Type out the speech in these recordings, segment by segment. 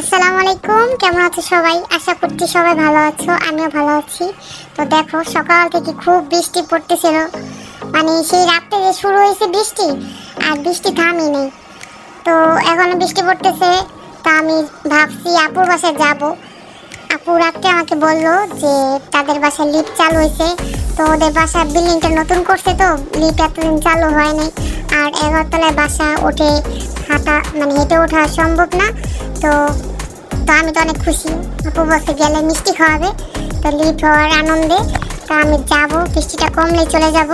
আসসালামু আলাইকুম। কেমন আছো সবাই? আশা করছি সবাই ভালো আছো, আমিও ভালো আছি। তো দেখো, সকাল থেকে খুব বৃষ্টি পড়তেছিল। মানে সেই রাত্রে যে শুরু হয়েছে বৃষ্টি, আর বৃষ্টি থামি নেই। তো এখন বৃষ্টি পড়তেছে, তা আমি ভাবছি আপুর বাসায় যাব। আপু রাত্রে আমাকে বলল যে তাদের বাসায় লিফট চালু হয়েছে। তো ওদের বাসার বিল্ডিংটা নতুন করছে তো, লিফট এতদিন চালু হয়নি আর এগারোতলায় বাসা ওঠে, হাঁটা মানে হেঁটে ওঠা সম্ভব না। তো তো আমি তো অনেক খুশি। আপু বসে গেলে মিষ্টি খাওয়াবে। তো লিফট হওয়ার আনন্দে তো আমি যাব, বৃষ্টিটা কমলে চলে যাব।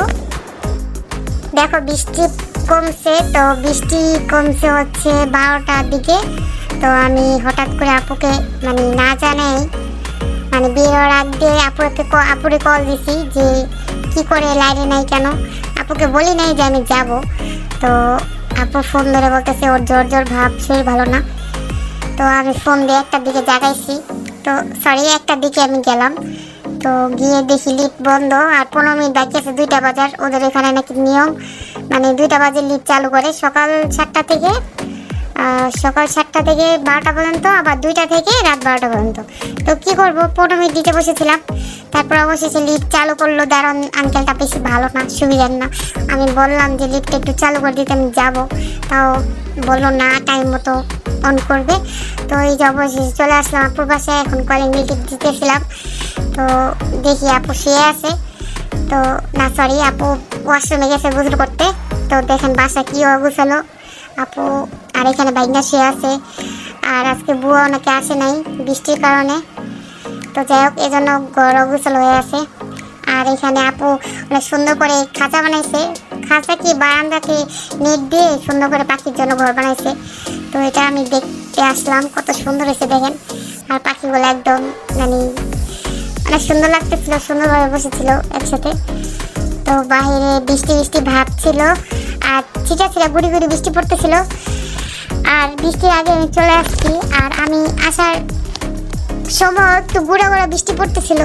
দেখো, বৃষ্টি কমছে, তো বৃষ্টি কমছে হচ্ছে বারোটার দিকে। তো আমি হঠাৎ করে আপুকে মানে না জানাই মানে বেরোর আগে আপুকে ক- আপুরে কল দিছি যে, কি করে লাইনে নাই কেন? আপুকে বলি নাই যে আমি যাব। তো আপু ফোন ধরে বলতেছে, ওর জোর জোর ভাব, শরীর ভালো না। তো আমি ফোন দিয়ে একটার দিকে জাগাইছি। তো সরি একটার দিকে আমি গেলাম। তো গিয়ে দেখি লিফট বন্ধ, আর পনেরো মিনিট বাকি আছে, দুইটা বাজার। ওদের এখানে নাকি নিয়ম মানে দুইটা বাজে লিফট চালু করে সকাল সাতটা থেকে সকাল সাতটা থেকে বারোটা পর্যন্ত, আবার দুইটা থেকে রাত বারোটা পর্যন্ত। তো কি করব? পনেরো মিনিট দিতে বসেছিলাম। তারপর অবশেষে লিফট চালু করল। দাঁড়ান আঙ্কেলটা বেশি ভালো না, সুবিধার না। আমি বললাম যে লিফটটা একটু চালু করে দিতে, আমি যাব। তাও বলল, না টাইম মতো অন করবে। তো এই যে অবশেষে চলে আসলাম আপুর বাসায়। এখন কলিং মিটিং দিতেছিলাম। তো দেখি আপু শুয়ে আছে। তো, না সরি আপু ওয়াশরুমে গেছে গোসল করতে। তো দেখেন বাসা কি অগুছালো। আপু আর এখানে বাইকনা শুয়ে আছে। আর আজকে বুয়া অনেকে আসে নাই, বৃষ্টির কারণে। তো যাই হোক, এজন্য গড় অগুছল হয়ে আছে। আর এখানে আপু অনেক সুন্দর করে খাঁচা বানাইছে। খাঁচা কি বারান্দাতে নেট দিয়ে সুন্দর করে পাখির জন্য ঘর বানাইছে। তো এটা আমি দেখতে আসলাম, কত সুন্দর হয়েছে দেখেন। আর পাখিগুলো একদম মানে অনেক সুন্দর লাগতেছিল, সুন্দরভাবে বসেছিল একসাথে। তো বাইরে বৃষ্টি বৃষ্টি ভাব ছিল, আর ছিটা ছিটা গুড়ি গুড়ি বৃষ্টি পড়তেছিল। আর বৃষ্টির আগে আমি চলে আসছি, আর আমি আসার সময় একটু গুঁড়ো গুঁড়ো বৃষ্টি পড়তেছিল।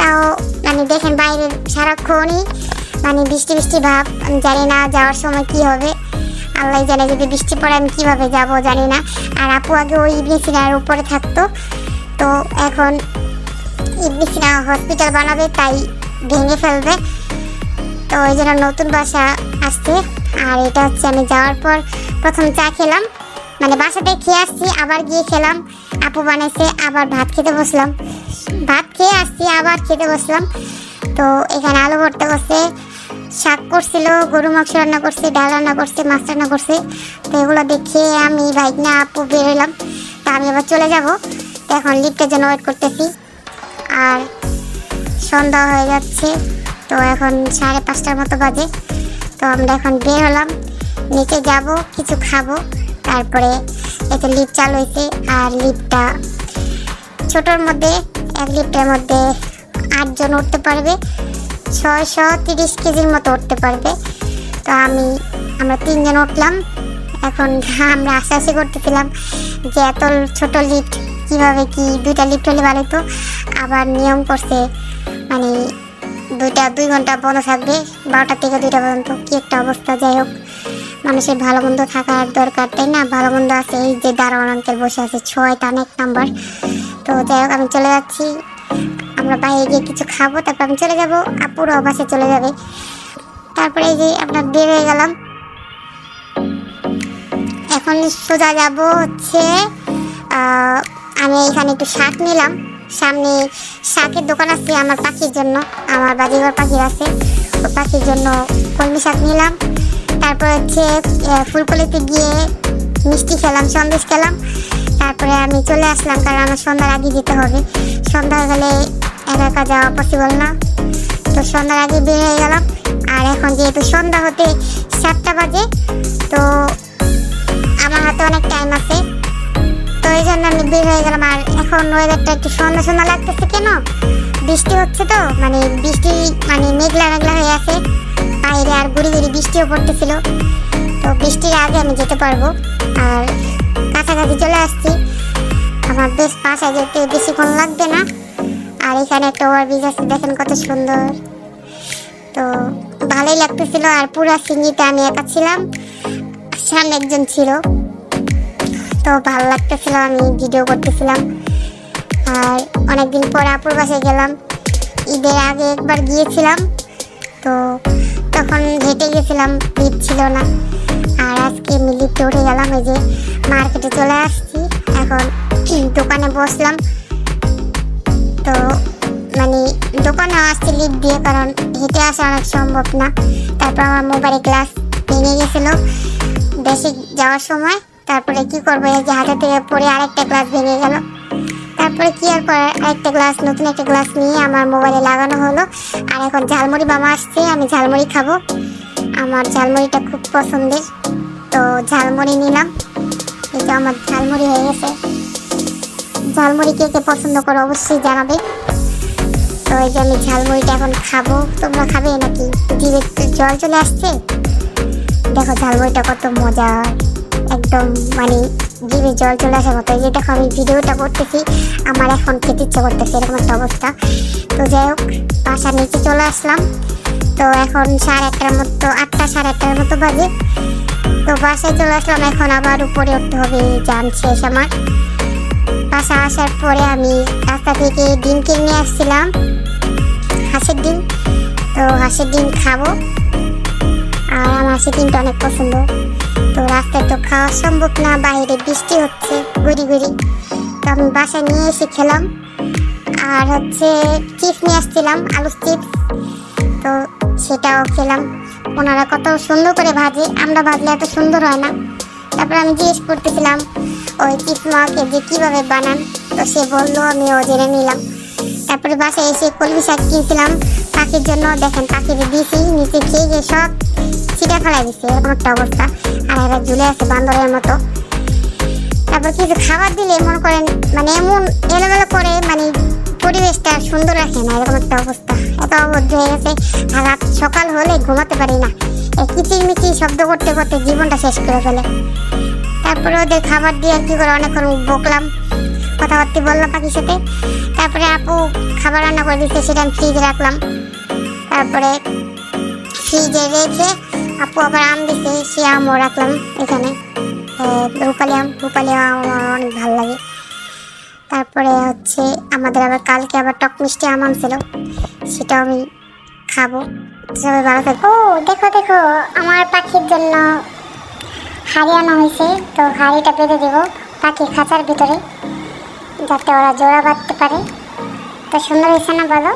তাও মানে দেখেন বাইরে সারাক্ষণই মানে বৃষ্টি বৃষ্টি ভাব, আমি জানি না যাওয়ার সময় কি হবে। আল্লাহ জানে যদি বৃষ্টি পড়ে আমি কীভাবে যাব, জানি না। আর আপু আগে ওই ইবনে সিনার উপরে থাকতো। তো এখন ইবনে সিনা হসপিটাল বানাবে, তাই ভেঙে ফেলবে। তো ওই জন্য নতুন বাসা আসছে। আর এটা হচ্ছে আমি যাওয়ার পর প্রথম চা খেলাম। মানে বাসাতে খেয়ে আসছি, আবার গিয়ে খেলাম। আপু বানাইছে, আবার ভাত খেতে বসলাম। ভাত খেয়ে আসছি, আবার খেতে বসলাম। তো এখানে আলু ভর্তা করছে, শাক করছিল, গরু মাংস রান্না করছে, ডাল রান্না করছে, মাছ রান্না করছে। তো এগুলো দেখে আমি বাইক না আপু বেরোলাম তা আমি আবার চলে যাব। তো এখন লিফটের জন্য ওয়েট করতেছি। আর সন্ধ্যা হয়ে যাচ্ছে, তো এখন সাড়ে পাঁচটার মতো বাজে। তো আমরা এখন বের হলাম, নিচে যাব, কিছু খাব, তারপরে এতে লিফট চালু হয়েছে আর লিফটটা ছোটোর মধ্যে, এক লিফটের মধ্যে আটজন উঠতে পারবে, ছয়শো তিরিশ কেজির মতো উঠতে পারবে। তো আমি, আমরা তিনজন উঠলাম। এখন আমরা আশাআশি করতেছিলাম যে এত ছোট লিফট কীভাবে কি দুইটা লিফট হলে ভালো হতো আবার নিয়ম করছে মানে দুইটা, দুই ঘণ্টা বন্ধ থাকবে বারোটা থেকে দুইটা পর্যন্ত। কি একটা অবস্থা, যাই হোক। মানুষের ভালো মন্দ থাকার দরকার, তাই না? ভালো মন্দ আছে, এই যে দারোয়ান আঙ্কেল বসে আছে ছয় টান এক নাম্বার। তো যাই হোক, আমি চলে যাচ্ছি। আমরা বাইরে গিয়ে কিছু খাব, তারপর আমি চলে যাব। আপুরও বাসে চলে যাবে। তারপরে এই যে আমরা বের হয়ে গেলাম। এখন সোজা যাব হচ্ছে আমি এখানে একটু শাক নিলাম। সামনে শাকের দোকান আছে আমার পাখির জন্য, আমার বাজিঘর পাখি আছে। পাখির জন্য কলমি শাক নিলাম। তারপর হচ্ছে ফুলকলিতে গিয়ে মিষ্টি খেলাম, সন্দেশ খেলাম। তারপরে আমি চলে আসলাম, কারণ আমার সন্ধ্যার আগে যেতে হবে। সন্ধ্যা হলে একা একা যাওয়া পসিবল না। তো সন্ধ্যার আগে বের হয়ে গেলাম। আর এখন যেহেতু সন্ধ্যা হতে সাতটা বাজে, তো আমার হাতে অনেক টাইম আছে। তো এই জন্য আমি বের হয়ে গেলাম। আর এখন ওয়েদারটা একটু সন্ধ্যা সন্ধ্যা লাগতেছে কেন? বৃষ্টি হচ্ছে তো মানে বৃষ্টি মানে মেঘলা মেঘলা হয়ে আছে। বাইরে আর গুড়ি গুড়ি বৃষ্টিও পড়তেছিল। তো বৃষ্টির আগে আমি যেতে পারব। আর কাছাকাছি চলে আসছি। আমার বেশ বাসায় যেতে বেশিক্ষণ লাগবে না। আর এখানে একটা ওভারব্রিজ আছে, দেখেন কত সুন্দর। তো ভালোই লাগতেছিল আর পুরা সিঙ্গিতে আমি একা ছিলাম। সামনে একজন ছিল। তো ভালো লাগতেছিল, আমি ভিডিও করতেছিলাম। আর অনেকদিন পর আপুর বাসায় গেলাম। ঈদের আগে একবার গিয়েছিলাম। তো তখন হেঁটে গেছিলাম, ভিড় ছিল না। আর আজকে লিফটে উঠে গেলাম, এই যে মার্কেটে চলে আসছি। এখন দোকানে বসলাম। তো মানে দোকানে আসছি লিফট দিয়ে, কারণ হেঁটে আসা অনেক সম্ভব না। তারপর আমার মোবাইলে গ্লাস ভেঙে গেছিল বেশি যাওয়ার সময়। তারপরে কি করব, এই যে হাতে থেকে পড়ে আরেকটা গ্লাস ভেঙে গেল। তারপরে কি আর করার? আরেকটা গ্লাস নতুন একটা গ্লাস নিয়ে আমার মোবাইলে লাগানো হলো। আর এখন ঝালমুড়ি মামা আসছে, আমি ঝালমুড়ি খাব। আমার ঝালমুড়িটা খুব পছন্দের। তো ঝালমুড়ি নিলাম। যে আমার ঝালমুড়ি হয়ে গেছে। ঝালমুড়ি কে কে পছন্দ করো অবশ্যই জানাবে। তো এই যে আমি ঝালমুড়িটা এখন খাব। তোমরা খাবে নাকি? জিভে একটু জল চলে আসছে। দেখো ঝালমুড়িটা কত মজা একদম মানে জিভে জল চলে আসার মতো। এই দেখো আমি ভিডিওটা করতেছি, আমার এখন খেতে ইচ্ছে করতেছে, এরকম একটা অবস্থা। তো যাই হোক, বাসার নিচে চলে আসলাম। তো এখন সাড়ে আটটার মতো, আটটা সাড়ে আটটার মতো বাজে। তো বাসায় চলে আসলাম, এখন আবার উপরে উঠতে হবে যান শেষ আমার। বাসা আসার পরে আমি রাস্তা থেকে ডিম কিনে আসছিলাম, হাঁসের ডিম। তো হাঁসের ডিম খাব। আর আমার হাঁসের ডিমটা অনেক পছন্দ। তো রাস্তায় তো খাওয়া সম্ভব না, বাইরে বৃষ্টি হচ্ছে গুড়ি গুড়ি তো আমি বাসায় নিয়ে এসে খেলাম। আর হচ্ছে চিপস নিয়ে আসছিলাম, আলুর চিপস তো সেটাও খেলাম। ওনারা কত সুন্দর করে ভাজে, আমরা ভাজলে এত সুন্দর হয় না। তারপর আমি জিজ্ঞেস করতেছিলাম, ওই চিপস মাকে যে কীভাবে বানান? তো সে বলল, আমি ও জেনে নিলাম। তারপরে বাসায় এসে কলমি শাক কিনছিলাম। পাখির জন্য দেখেন পাখিকে দিয়েছি নিচে খেয়ে গিয়ে সব ছিটা ফেলাই দিচ্ছে এরকম একটা অবস্থা। আর এরা ঝুলে আছে বান্দরের মতো। তারপর কিছু খাবার দিলে মনে করেন মানে এমন এলোমেলো করে মানে পরিবেশটা সুন্দর রাখে না, এরকম একটা অবস্থা। এত অবদ্ধ হয়ে গেছে, আর রাত সকাল হলে ঘুমাতে পারি না। এই কিচির মিচির শব্দ করতে করতে জীবনটা শেষ করে ফেলে। তারপরে ওদের খাবার দিয়ে কি করে, অনেকক্ষণ বকলাম। কথাবার্তা বললাম পাখির সাথে। তারপরে আপু খাবার রান্না করে দিচ্ছে সেটা আমি ফ্রিজে রাখলাম। তারপরে ফ্রিজে রেখে আপু আবার আম দিছে, সে আমও রাখলাম এখানে। রূপালি আম রূপালি আম আমার অনেক ভালো লাগে। তারপরে হচ্ছে আমাদের আবার কালকে আবার টক মিষ্টি আম আনছিল, সেটাও আমি খাব। সবাই ভালো থাকব ও, দেখো দেখো, আমার পাখির জন্য হাড়ি আনা হয়েছে, তো হাড়িটা বেঁধে দেবো পাখির খাঁচার ভিতরে। যাতে ওরা জোড়া বাঁধতে পারে। তো সুন্দর হয়েছে না বলো?